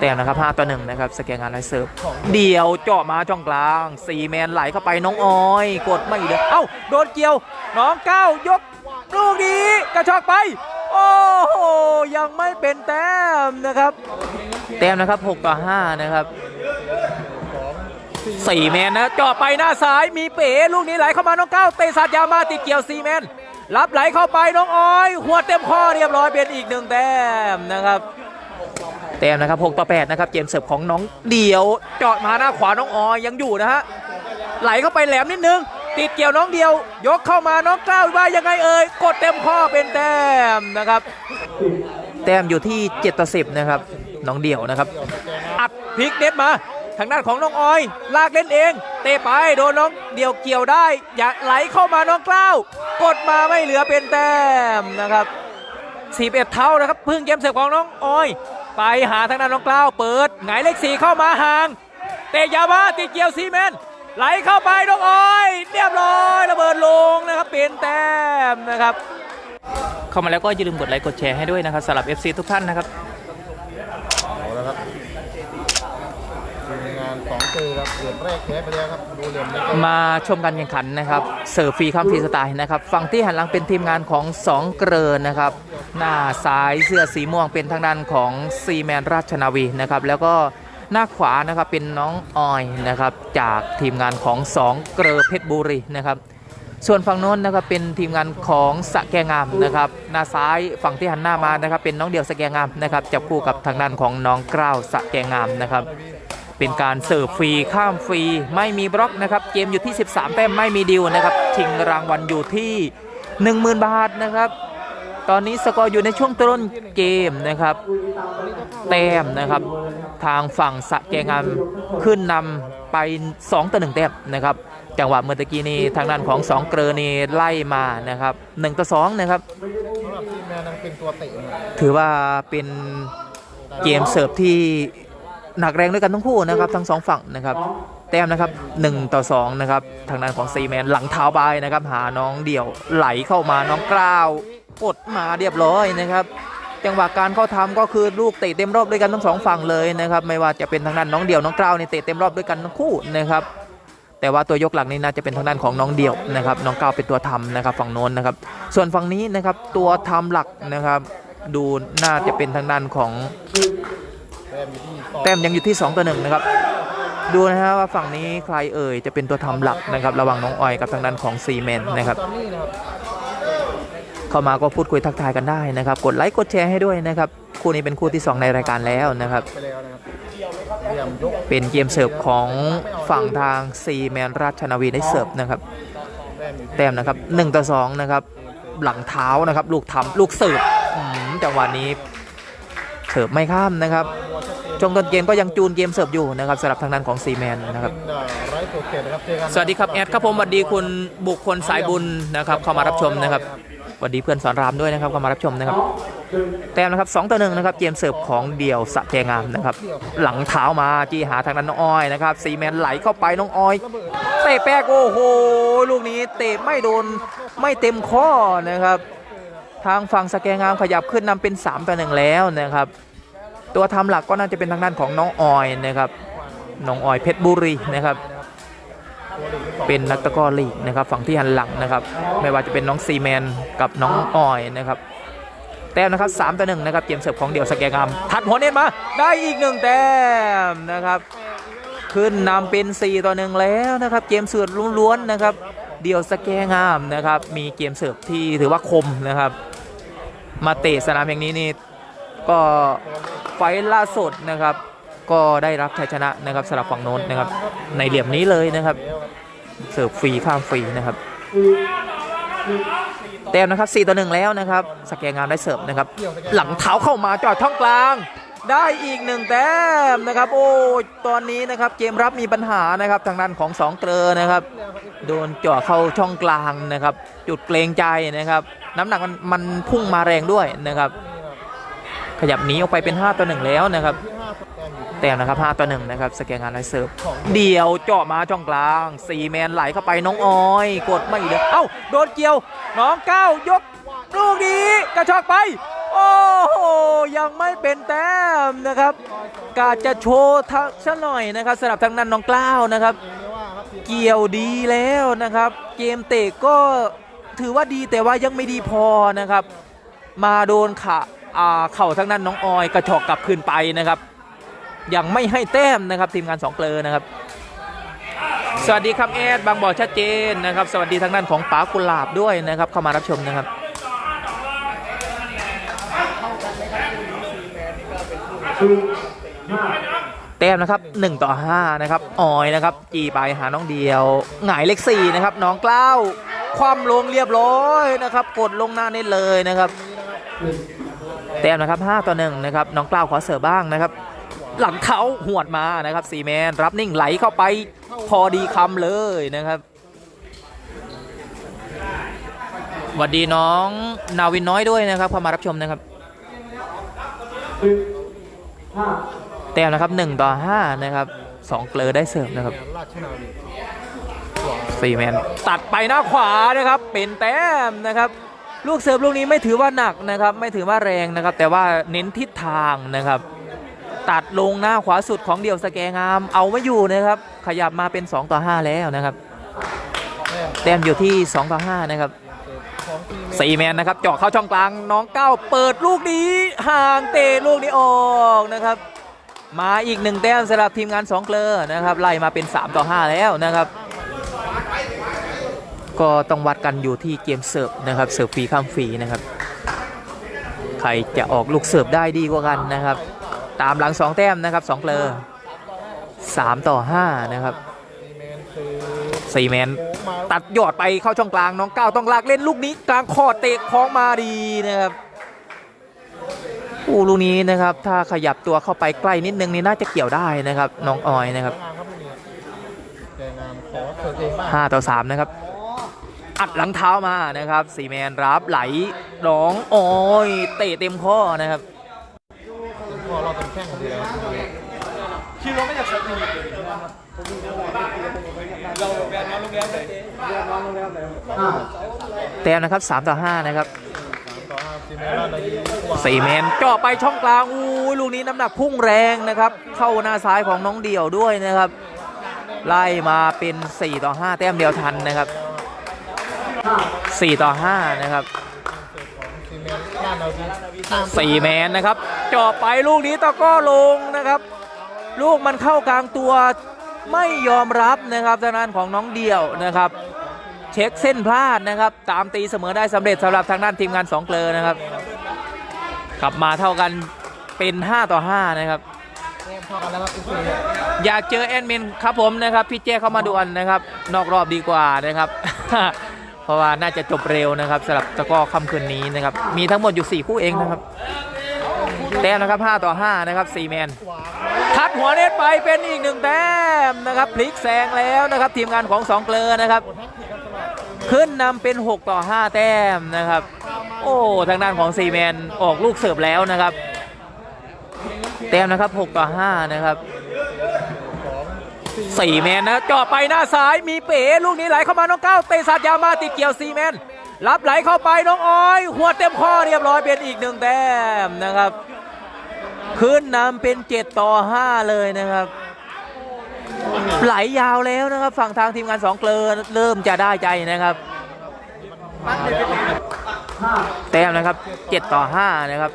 แต้มนะครับ5ต่อ1นะครับสแกนงานไล่เซิร์ฟเดี่ยวเจาะมาช่องกลาง4แมนไหลเข้าไปน้องออย กดไม่เหลือเอ้าโดนเกี่ยว น้องก้าวยกลูกนี้กระชอกไป โอ้โหยังไม่เป็นแต้มนะครับ แต้มนะครับ 6 ต่อ 5 นะครับสี่แมนนะเจาะไปหน้าซ้ายมีเป๋ลูกนี้ไหลเข้ามาน้องก้าวเตะสัตยามาติดเกี่ยวสี่แมนรับไหลเข้าไปน้องอ้อย หัวเต็มข้อเรียบร้อยเป็นอีกหนึ่งแต้มนะครับ แต้มนะครับ 6 ต่อ 8 นะครับ เกมเสิร์ฟของน้องเดียวเจาะมาหน้าขวาน้องออยยังอยู่นะฮะ ไหลเข้าไปแหลมนิดนึง ติดเกี่ยวน้องเดียว ยกเข้ามาน้องกล้าวว่ายังไงเอ่ย กดเต็มข้อเป็นแต้มนะครับ แต้มอยู่ที่7ต่อ10 นะครับ น้องเดียวนะครับ อัดพลิกเน็ตมาทางด้านของน้องออย ลากเล่นเอง เตะไปโดนน้องเดี่ยวเกี่ยวได้ อย่าไหลเข้ามาน้องกล้าว กดมาไม่เหลือเป็นแต้มนะครับ 11 เท่านะครับ พึ่งเกมเสิร์ฟของน้องออย ไปหาทางด้านน้องกล้าวเปิดหงเลขสี่เข้ามาห่าง เตะยาวมาติดเกี่ยวซีเมนต์ไหลเข้าไปน้องอ้อยเรียบร้อยระเบิดลงนะครับเป็นแต้มนะครับ เข้ามาแล้วก็อย่าลืมกดไลค์กดแชร์ให้ด้วยนะครับสำหรับ FC ทุกท่านนะครับเอาล้วครับ 2ตือครับเหรียญแรกแพ้ไปแล้วครับดูเหรียญมาชมการแข่งขันนะครับเสิร์ฟฟรีข้ามฟรีสไตล์นะครับฝั่งที่หันหลังเป็นทีมงานของ 2 เกลอนะครับ หน้าซ้ายเสื้อสีม่วงเป็นทางด้านของซีแมนราชนาวีนะครับแล้วก็หน้าขวานะครับเป็นน้องออยนะครับจากทีมงานของ 2 เกลอเพชรบุรีนะครับส่วนฝั่งโน้นนะครับเป็นทีมงานของสะแกงามนะครับหน้าซ้ายฝั่งที่หันหน้ามานะครับเป็นน้องเดียวสะแกงามนะครับจับคู่กับทางด้านของน้องกล้าวสะแกงามนะครับ เป็นการเสิร์ฟฟรีข้ามฟรีไม่มีบล็อกนะครับเกมอยู่ที่ 13 แต้มไม่มีดิวนะครับชิงรางวัลอยู่ที่ 10,000 บาทนะครับตอนนี้สกอร์อยู่ในช่วงต้นเกมนะครับ แต้มนะครับ ทางฝั่งสะแกงามขึ้นนำไป 2 ต่อ 1 แต้มนะครับ จังหวะเมื่อกี้นี้ทางด้านของ 2 เกรอนี่ไล่มานะครับ 1 ต่อ2นะครับสำหรับทีมงตัวเตะนะครับ ถือว่าเป็นเกมเสิร์ฟที่ หนักแรงด้วยกันทั้งคู่นะครับทั้งสองฝั่งนะครับแต้มนะครับ1ต่อ2นะครับทางด้านของซีแมนหลังเท้าบายนะครับ หาน้องเดี่ยวไหลเข้ามาน้องกล้าวกดมาเรียบร้อยนะครับจังหวะการเข้าทำก็คือลูกเตะเต็มรอบด้วยกันทั้งสองฝั่งเลยนะครับไม่ว่าจะเป็นทางด้านน้องเดี่ยวน้องกล้าวนี่เตะเต็มรอบด้วยกันทั้งคู่นะครับแต่ว่าตัวยกหลักนี่น่าจะเป็นทางด้านของน้องเดี่ยวนะครับน้องก้าวเป็นตัวทำนะครับฝั่งโน้นนะครับ ส่วนฝั่งนี้นะครับตัวทำหลักนะครับ ดูน่าจะเป็นทางด้านของ แต้มยังอยู่ที่ 2 ต่อหนึ่งนะครับ ดูนะฮะว่าฝั่งนี้ใครเอ่ยจะเป็นตัวทำหลักนะครับ ระหว่างน้องออยกับทางด้านของซีเมนนะครับ เข้ามาก็พูดคุยทักทายกันได้นะครับ กดไลค์กดแชร์ให้ด้วยนะครับ คู่นี้เป็นคู่ที่ 2 ในรายการแล้วนะครับ เป็นเกมเสิร์ฟของฝั่งทางซีแมนราชนาวีได้เสิร์ฟนะครับ แต้มนะครับ1ต่อ2นะครับหลังเท้านะครับ ลูกทำลูกเสิร์ฟจังหวะนี้ เสิร์ฟไม่ข้ามนะครับช่วงต้นเกมก็ยังจูนเกมเสิร์ฟอยู่นะครับสำหรับทางด้านของซีแมนนะครับเป็นอ่าไร้ตัวเขตนะครับเจอกันสวัสดีครับแอดครับผมสวัสดีคุณบุคคลสายบุญนะครับเข้ามารับชมนะครับสวัสดีเพื่อนสอนรามด้วยนะครับเข้ามารับชมนะครับ แต้มนะครับ2ต่อ1นะครับเกมเสิร์ฟของเดี่ยวสะแกงามนะครับ หลังเท้ามาจี้หาทางด้านน้องออยนะครับซีแมนไหลเข้าไปน้องออยเตะแป๊กโอ้โหลูกนี้เตะไม่โดนไม่เต็มข้อนะครับ ทางฝั่งสแกงามขยับขึ้นนำเป็น3ต่อ1แล้วนะครับ ตัวทำหลักก็น่าจะเป็นทางด้านของน้องออยนะครับน้องออยเพชรบุรีนะครับ เป็นนักตะก้อลีกนะครับ ฝั่งที่หันหลังนะครับ ไม่ว่าจะเป็นน้องซีแมนกับน้องออยนะครับแต้มนะครับ3ต่อ1นะครับเกมเสิร์ฟของเดี่ยวสแกงามทัดหัวเน็ตมาได้อีกหนึ่งแต้มนะครับ ขึ้นนำเป็น 4 ต่อ1แล้วนะครับ เกมเสิร์ฟล้วนๆนะครับ เดี่ยวสแกงามนะครับ มีเกมเสิร์ฟที่ถือว่าคมนะครับ มาเตะสนามแห่งนี้นี่ก็ไฟล่าสุดนะครับ ก็ได้รับชัยชนะนะครับสำหรับฝั่งโน้นนะครับ ในเหลี่ยมนี้เลยนะครับ เสิร์ฟฟรีข้ามฟรีนะครับแต้มนะครับ4ต่อ1แล้วนะครับ สแกงามได้เสิร์ฟนะครับ หลังเท้าเข้ามาจอดช่องกลาง ได้อีกหนึ่งแต้มนะครับโอ้ตอนนี้นะครับเกมรับมีปัญหานะครับทางด้านของสองเกลอนะครับ โดนเจ่อเข้าช่องกลางนะครับ จุดเกรงใจนะครับ น้ำหนักมันมันพุ่งมาแรงด้วยนะครับ ขยับหนีออกไปเป็น 5 ต่อ1แล้วนะครับแต้มนะครับ5ต่อ1นะครับสแกนงานไล่เซิร์ฟเดี่ยวเจาะมาช่องกลาง4แมนไหลเข้าไปน้องออย กดไม่เหลือเอ้าโดนเกี่ยวน้องก้าวยกลูกนี้กระชอกไป โอ้โหยังไม่เป็นแต้มนะครับกาจะโชว์ทักซะหน่อยนะครับสำหรับทางนั้นน้องกล้าวนะครับ เกี่ยวดีแล้วนะครับ เกมเตะก็ถือว่าดีแต่ว่ายังไม่ดีพอนะครับ มาโดนขาอาเข่าทางนั้นน้องออยกระชอกกลับคืนไปนะครับยังไม่ให้แต้มนะครับทีมงานสองเกลอนะครับ สวัสดีครับแอดบางบ่อชัดเจนนะครับ สวัสดีทางด้านของป๋ากุหลาบด้วยนะครับ เข้ามารับชมนะครับ แต้มนะครับ 1 ต่อ 5 นะครับออยนะครับจีไปหาน้องเดียว หงายเลข4นะครับน้องกล้าวคว่ำลงเรียบร้อยนะครับ กดลงหน้าเน็ตเลยนะครับแต้มนะครับ 5 ต่อ 1 นะครับ น้องกล้าวขอเสิร์ฟบ้างนะครับ หลังเขาหวดมานะครับซีแมนรับนิ่งไหลเข้าไปพอดีคำเลยนะครับสวัสดีน้องนาวินน้อยด้วยนะครับเข้ามารับชมนะครับ แต้มนะครับ 1 ต่อ 5 นะครับสองเกลอได้เสร์ฟนะครับสี่แมนตัดไปหน้าขวานะครับ เป็นแต้มนะครับ ลูกเสิร์ฟลูกนี้ไม่ถือว่าหนักนะครับ ไม่ถือว่าแรงนะครับ แต่ว่าเน้นทิศทางนะครับ ตัดลงหน้าขวาสุดของเดี่ยวสแกงาม เอาไม่อยู่นะครับ ขยับมาเป็น 2 ต่อ 5 แล้วนะครับ แต้มอยู่ที่ 2 ต่อ 5 นะครับ สี่แมนนะครับเจาะเข้าช่องกลางน้องเก้าเปิดลูกนี้ห่างเตะลูกนี้ออกนะครับ มาอีกหนึ่งแต้มสำหรับทีมงานสองเกลอนะครับไล่มาเป็น 3 ต่อ 5 แล้วนะครับ ก็ต้องวัดกันอยู่ที่เกมเสิร์ฟนะครับเสิร์ฟฟรีข้ามฟรีนะครับ ใครจะออกลูกเสิร์ฟได้ดีกว่ากันนะครับ ตามหลัง 2 แต้มนะครับสองเกลอ3 ต่อ 5 นะครับ สี่แมนตัดยอดไปเข้าช่องกลางน้องก้าวต้องลากเล่นลูกนี้กลางคอเตะคล้องมาดีนะครับอู้ลูกนี้นะครับ ถ้าขยับตัวเข้าไปใกล้นิดนึงนี่น่าจะเกี่ยวได้นะครับน้องออยนะครับงานครับพวกนี้านขอสาง5ต่อ3นะครับอัดหลังเท้ามานะครับสี่แมนรับไหลน้องออยเตะเต็มข้อนะครับพอเราเต็มแข้งดีแล้วแต้ มนะครับ3ต่อ5นะครับสามต่อห้าทีมแมนราชนาวีกว่าสี่แมนเจาะไปช่องกลางอู้ยลูกนี้น้ำหนักพุ่งแรงนะครับ เข้าหน้าซ้ายของน้องเดี่ยวด้วยนะครับ ไล่มาเป็น 4 ต่อ 5 แต้มเดียวทันนะครับ 4 ต่อ 5 นะครับของทีมแมนราชนาวีตามสี่แมนนะครับเจาะไปลูกนี้ตะกร้อลงนะครับ ลูกมันเข้ากลางตัว ไม่ยอมรับนะครับทางด้านของน้องเดี่ยวนะครับ เช็คเส้นพลาดนะครับ ตามตีเสมอได้สำเร็จสำหรับทางด้านทีมงานสองเกลอนะครับกลับมาเท่ากันเป็น 5 ต่อ 5 นะครับแต้มเท่านแล้วครับอยากเจอแอดมินครับผมนะครับ พี่เจ้เข้ามาด่วนนะครับ นอกรอบดีกว่านะครับ เพราะว่าน่าจะจบเร็วนะครับสำหรับตะก้อค่ำคืนนี้นะครับ มีทั้งหมดอยู่ 4 คู่เองนะครับ แต้มนะครับ 5 ต่อ 5 นะครับ4แมน ทัดหัวเน็ตไปเป็นอีกหนึ่งแต้มนะครับพลิกแซงแล้วนะครับ ทีมงานของสองเกลอนะครับ ขึ้นนำเป็น 6 ต่อ 5 แต้มนะครับ โอ้ทางด้านของซีแมนออกลูกเสิร์ฟแล้วนะครับ แต้มนะครับ 6 ต่อ 5 นะครับสี่แมนนะจาะไปหน้าซ้ายมีเป๋ลูกนี้ไหลเข้ามาน้องเก้าเตะสัตยามาติดเกี่ยวสี่แมนรับไหลเข้าไปน้องอ้อย หัวเต็มข้อเรียบร้อยเป็นอีกหนึ่งแต้มนะครับ ขึ้นนำเป็น 7 ต่อ 5 เลยนะครับ ไหลยาวแล้วนะครับ ฝั่งทางทีมงานสองเกลอเริ่มจะได้ใจนะครับ แต้มนะครับ 7 ต่อ 5 นะครับ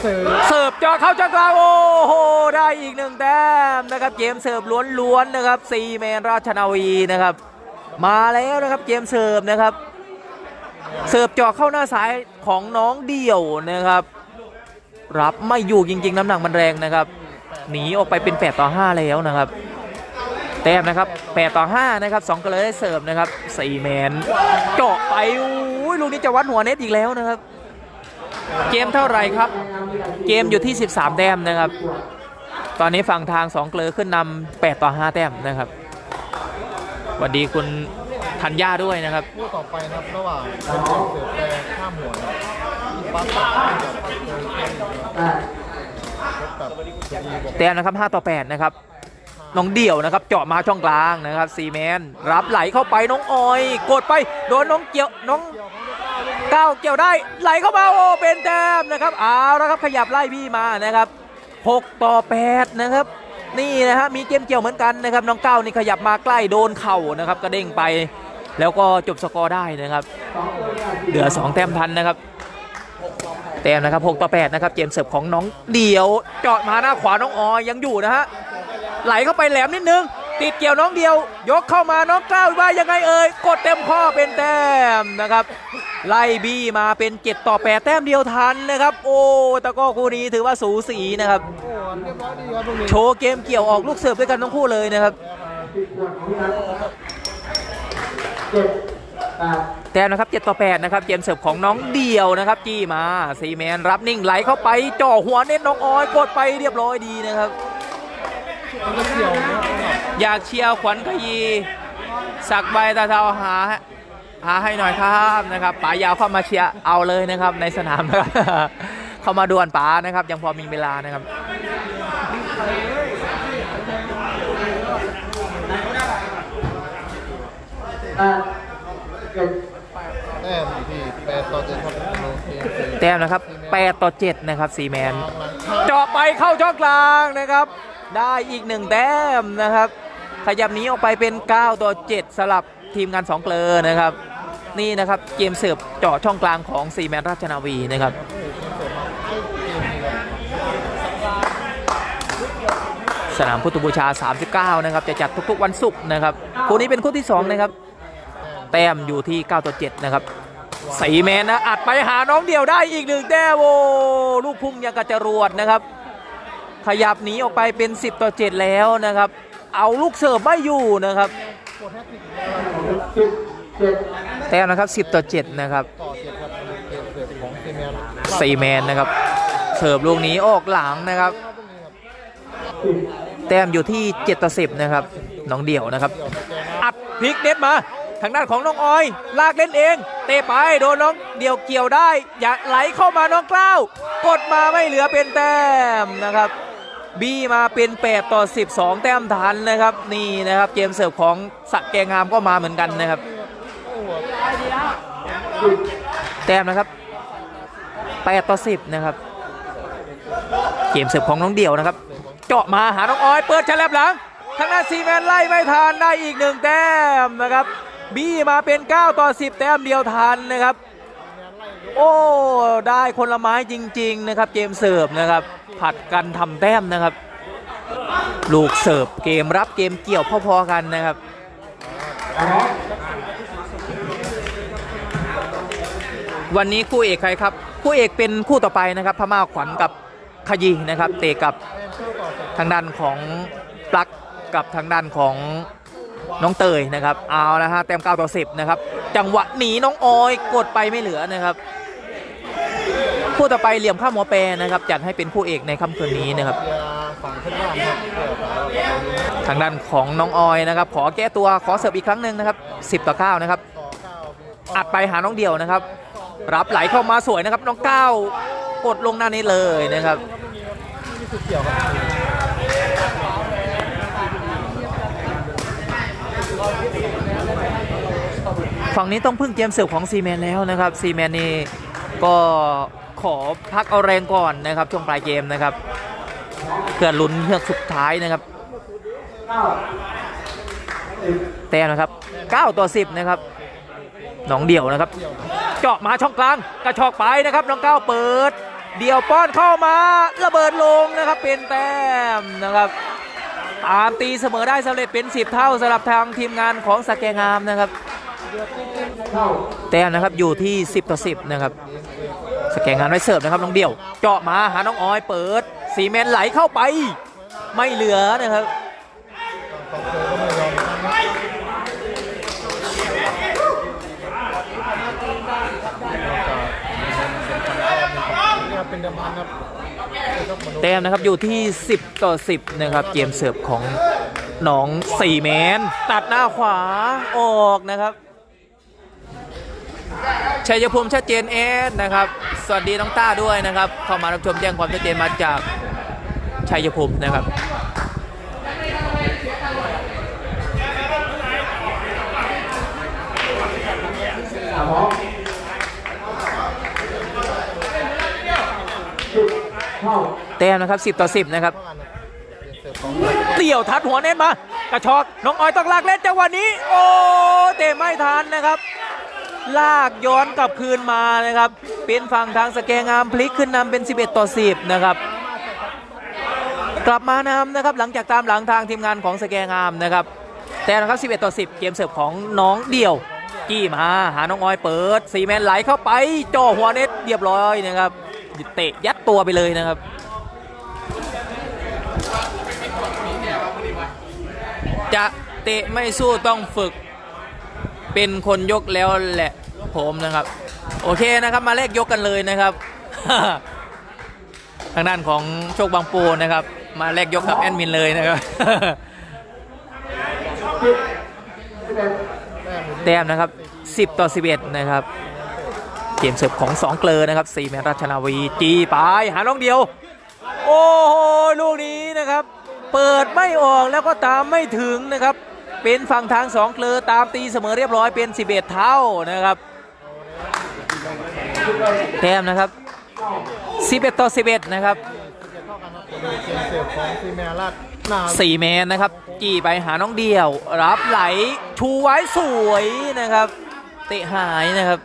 เสิร์ฟเสิร์ฟเจอเข้าจังกลางโอ้โห ได้อีกหนึ่งแต้มนะครับ เกมเสิร์ฟล้วนๆนะครับซีแมนราชนาวีนะครับ มาแล้วนะครับเกมเสิร์ฟนะครับ เสิร์ฟเจาะเข้าหน้าซ้ายของน้องเดี่ยวนะครับ รับไม่อยู่จริง ๆ น้ำหนักมันแรงนะครับ หนีออกไปเป็น 8 ต่อ 5 แล้วนะครับ แต้มนะครับ 8 ต่อ 5 นะครับ2ก็เลยได้เสิร์ฟนะครับ4แมนเจาะไปอุ้ยลูกนี้จะวัดหัวเน็ตอีกแล้วนะครับ เกมเท่าไหร่ครับ เกมอยู่ที่ 13 แต้มนะครับ ตอนนี้ฝั่งทาง2เกลอขึ้นนำ8ต่อ 5 แต้มนะครับสวัสดีคุณธัญญาด้วยนะครับคู่ต่อไปนะครับระหว่างเสิร์ฟแรงข้ามหัว แต้มนะครับ 5 ต่อ 8 นะครับ น้องเดี่ยวนะครับ เจาะมาช่องกลางนะครับซีแมนรับไหลเข้าไปน้องออย กดไปโดนน้องเกี่ยวน้องก้าวเกี่ยวได้ไหลเข้ามาโอ้เป็นแต้มนะครับเอาแล้วครับขยับไล่พี่มานะครับ 6 ต่อ 8 นะครับ นี่นะฮะมีเกมเกี่ยวเหมือนกันนะครับ น้องก้าวนี่ขยับมาใกล้โดนเข่านะครับกระเด้งไป แล้วก็จบสกอร์ได้นะครับ เหลือ 2 แต้มทันนะครับ แต้มนะครับ6ต่อ8นะครับเกมเสิร์ฟของน้องเดียวเจาะมาหน้าขวาน้องออยังอยู่นะฮะไหลเข้าไปแหลมนิดนึง ติดเกี่ยวน้องเดียว ยกเข้ามาน้องกล้าวว่ายังไงเอ่ยกดเต็มข้อเป็นแต้มนะครับ ไล่บี้มาเป็น7ต่อ8แต้มเดียวทันนะครับ โอ้ตะก้อคู่นี้ถือว่าสูสีนะครับโอ้เรียบร้อยดีครับตรงนี้โชว์เกมเกี่ยวออกลูกเสิร์ฟด้วยกันทั้งคู่เลยนะครับ แต้มนะครับ7ต่อ8นะครับเกมเสิร์ฟของน้องเดียวนะครับจี้มาซีแมนรับนิ่งไหลเข้าไปจ่อหัวเน้นน้องออยกดไปเรียบร้อยดีนะครับมันก็เกี่ยวนะครับอยากเชียร์ขวัญขยี สักใบตาเทาหาหาให้หน่อยครับนะครับป๋ายาวเข้ามาเชียร์เอาเลยนะครับในสนามนะครับเข้ามาดวลป๋านะครับ ยังพอมีเวลานะครับ แต้มอยู่ที่แปดต่อเจ็ดครับโอเคแต้มนะครับ8ต่อ7นะครับซีแมนเข้าเจาะไปเข้าช่องกลางนะครับ ได้อีกหนึ่งแต้มนะครับ ขยับหนี้ออกไปเป็น 9 ต่อ 7 สลับทีมงานสองเกลอนะครับ นี่นะครับเกมเสิร์ฟเจาะช่องกลางของซีแมนราชนาวีนะครับสนามพุทธบูชา 39 นะครับ จะจัดทุกๆวันศุกร์นะครับ คู่นี้เป็นคู่ที่ 2 นะครับ แต้มอยู่ที่ 9 ต่อ 7 นะครับสีแมนนะอัดไปหาน้องเดียวได้อีกหนึ่งแต้มโอ้ลูกพุ่งยังกระจรวดนะครับ ขยับหนีออกไปเป็น 10 ต่อ 7 แล้วนะครับ เอาลูกเสิร์ฟไม่อยู่นะครับแต้มนะครับ 10 ต่อ 7 นะครับต่อเจ็ดครับเกมเสิร์ฟของซีแมนซีแมนนะครับ เสิร์ฟลูกนี้ออกหลังนะครับ แต้มอยู่ที่ 7 ต่อ 10 นะครับ น้องเดี่ยวนะครับ อัดพลิกเน็ตมา ทางด้านของน้องออย ลากเล่นเอง เตะไปโดนน้องเดี่ยวเกี่ยวได้ อย่าไหลเข้ามาน้องกล้าว กดมาไม่เหลือเป็นแต้มนะครับบี้มาเป็น8ต่อ 12 แต้มทันนะครับ นี่นะครับเกมเสิร์ฟของสักแกงามก็มาเหมือนกันนะครับ แต้มนะครับ8ต่อ 10 นะครับ เกมเสิร์ฟของน้องเดี่ยวนะครับ เจาะมาหาน้องออย เปิดฉลับหลังทางด้านซีแมนไล่ไม่ทันได้อีกหนึ่งแต้มนะครับ บี้มาเป็น 9 ต่อ 10 แต้มเดียวทันนะครับ โอ้ ได้คนละไม้จริง ๆ นะครับ เกมเสิร์ฟนะครับ ผัดกันทำแต้มนะครับ ลูกเสิร์ฟเกมรับเกมเกี่ยวพอๆกันนะครับวันนี้คู่เอกใครครับ คู่เอกเป็นคู่ต่อไปนะครับ พม่าขวัญกับขยีนะครับ เตะกับทางด้านของปลั๊กกับทางด้านของ น้องเตยนะครับ เอานะฮะแต้ม9ต่อ10นะครับ จังหวะหนีน้องออยกดไปไม่เหลือนะครับ คู่ต่อไปเหลี่ยมข้ามหัวแปรนะครับจัดให้เป็นคู่เอกในค่ำคืนนี้นะครับเกียร์ฝั่งขึ้นล่างครับ ทางด้านของน้องออยนะครับ ขอแก้ตัวขอเสิร์ฟอีกครั้งหนึ่งนะครับ 10 ต่อ9นะครับ อัดไปหาน้องเดียวนะครับ รับไหลเข้ามาสวยนะครับ น้องก้าวกดลงหน้านี้เลยนะครับ นี่คือเกี่ยวครับ ฝั่งนี้ต้องพึ่งเกมเสิร์ฟของซีแมนแล้วนะครับซีแมนนี่ก็ขอพักเอาแรงก่อนนะครับช่วงปลายเกมนะครับเพื่อลุ้นเฮือกสุดท้ายนะครับแต้มนะครับ 9 ต่อ 10 นะครับน้องเดี่ยวนะครับ เจาะมาช่องกลางกระชอกไปนะครับน้องก้าวเปิด เดี่ยวป้อนเข้ามาระเบิดลงนะครับเป็นแต้มนะครับตามตีเสมอได้สำเร็จเป็น 10 เท่าสำหรับทางทีมงานของสแกงามนะครับ แต้มนะครับอยู่ที่ 10 ต่อ 10 นะครับ สแกงงานไว้เสิร์ฟนะครับน้องเดี่ยว เจาะมาหาน้องออยเปิด สีเมนไหลเข้าไป ไม่เหลือนะครับเธอก็มนะครับเป็นเดิมพันครับแต้มนะครับอยู่ที่ 10 ต่อ 10 นะครับ เกมเสิร์ฟของน้องสี่แมนตัดหน้าขวาออกนะครับ ชัยภูมิชัดเจนเอสนะครับ สวัสดีน้องต้าด้วยนะครับ เข้ามารับชมแจ้งความชัดเจนมาจากชัยภูมินะครับเต้มนะครับ 10 ต่อ 10 นะครับเตี่ยวทัดหัวเน้นมา กระชอกน้องออยต้องลากเล่นจังหวะนี้ โอ้เตะไม่ทันนะครับ ลากย้อนกลับคืนมานะครับเป็นฝั่งทางสแกงามพลิกขึ้นนำเป็น 11 ต่อ 10 นะครับ กลับมานำนะครับหลังจากตามหลังทางทีมงานของสแกงามนะครับ แต่นะครับ 11 ต่อ 10 เกมเสิร์ฟของน้องเดี่ยวจี้มาหาน้องออยเปิดซีแมนไหลเข้าไปจ่อหัวเน็ตเรียบร้อยนะครับเตะยัดตัวไปเลยนะครับจะเตะไม่สู้ต้องฝึก เป็นคนยกแล้วแหละ ผมนะครับ โอเคนะครับมาแลกยกกันเลยนะครับ ทางด้านของโชคบางปูนะครับ มาแลกยกกับแอดมินเลยนะครับแต้มนะครับ 10 ต่อ 11 นะครับ เกมเสิร์ฟของ 2 เกลอนะครับสีแมนราชนาวีจีไปหาน้องเดียว โอ้โหลูกนี้นะครับ เปิดไม่ออกแล้วก็ตามไม่ถึงนะครับ เป็นฝั่งทาง 2 เกลอตามตีเสมอเรียบร้อยเป็น 11 เท่านะครับ แต้มนะครับ11ต่อ11 นะครับจะเท่เมเสิร์ฟของซีเมราชหนาสี่แมนนะครับ จี้ไปหาน้องเดี่ยว รับไหลชูไว้สวยนะครับ เตะหายนะครับ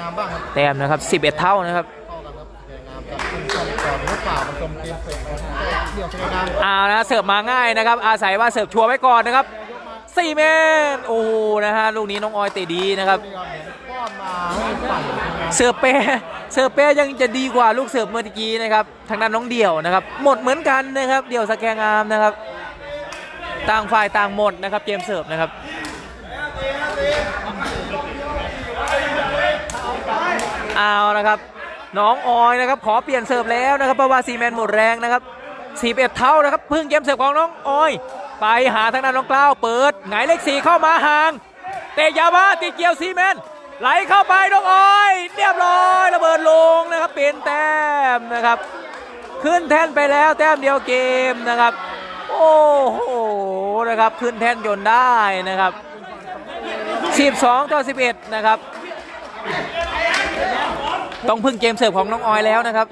งามบ้างครับแต้มนะครับ 11 เท่านะครับเข้ากันครับสวยงามกับขึ้นช่องก่อนหรือเปล่านะเสิร์ฟมาง่ายนะครับ อาศัยว่าเสิร์ฟชัวร์ไว้ก่อนนะครับสี่เมตร โอ้โหนะฮะลูกนี้น้องออยเตะดีนะครับ เหมือเสิร์เป้เสิร์เป้ยังจะดีกว่าลูกเสิร์ฟเมื่อกี้นะครับทางด้านน้องเดี่ยวนะครับ หมดเหมือนกันนะครับ เดี่ยวสแกงามนะครับ ต่างฝ่ายต่างหมดนะครับเกมเสิร์ฟนะครับเอานะครับ น้องออยนะครับ ขอเปลี่ยนเสิร์ฟแล้วนะครับเพราะว่าซีแมนหมดแรงนะครับสีเอ็ดเท่านะครับพิ่งเกมเสิร์ฟของน้องออย ไปหาทางด้านน้องกล้าวเปิดหงเลขสี่เข้ามาห่างเตะยามาติดเกี่ยวซีแมน ไหลเข้าไปน้องอ้อยเรียบร้อยระเบิดลงนะครับเป็นแต้มนะครับ ขึ้นแท่นไปแล้วแต้มเดียวเกมนะครับ โอ้โหนะครับ ขึ้นแท่นจนได้นะครับ 12 ต่อ 11 นะครับ ต้องพึ่งเกมเสิร์ฟของน้องออยแล้วนะครับ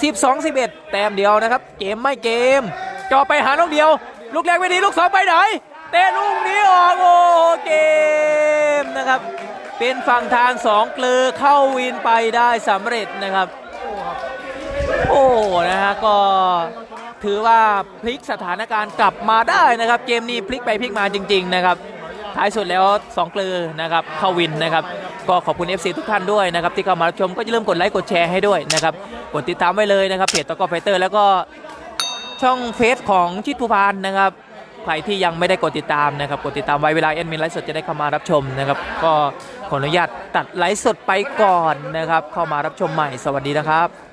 12 11 แต้มเดียวนะครับ เกมไม่เกมจ่อไปหาน้องเดียว ลูกแรกไม่ดีลูกสองไปไหนเตะลูกนี้ออกโอ้เกมนะครับ เป็นฝั่งทางสองเกลือเข้าวินไปได้สำเร็จนะครับ โอ้นะฮะก็ถือว่าพลิกสถานการณ์กลับมาได้นะครับ เกมนี้พลิกไปพลิกมาจริง ๆ นะครับ ท้ายสุดแล้ว2เกลือนะครับเข้าวินนะครับ ก็ขอบคุณ FC ทุกท่านด้วยนะครับ ที่เข้ามารับชมก็อย่าลืมกดไลค์กดแชร์ให้ด้วยนะครับ กดติดตามไว้เลยนะครับเพจตะกอไฟเตอร์ แล้วก็ช่องเฟซของชิดภูพานนะครับ ใครที่ยังไม่ได้กดติดตามนะครับกดติดตามไว้เวลาเอ็นมินไลฟ์สดจะได้เข้ามารับชมนะครับ ก็ขออนุญาตตัดไลฟ์สดไปก่อนนะครับ เข้ามารับชมใหม่สวัสดีนะครับ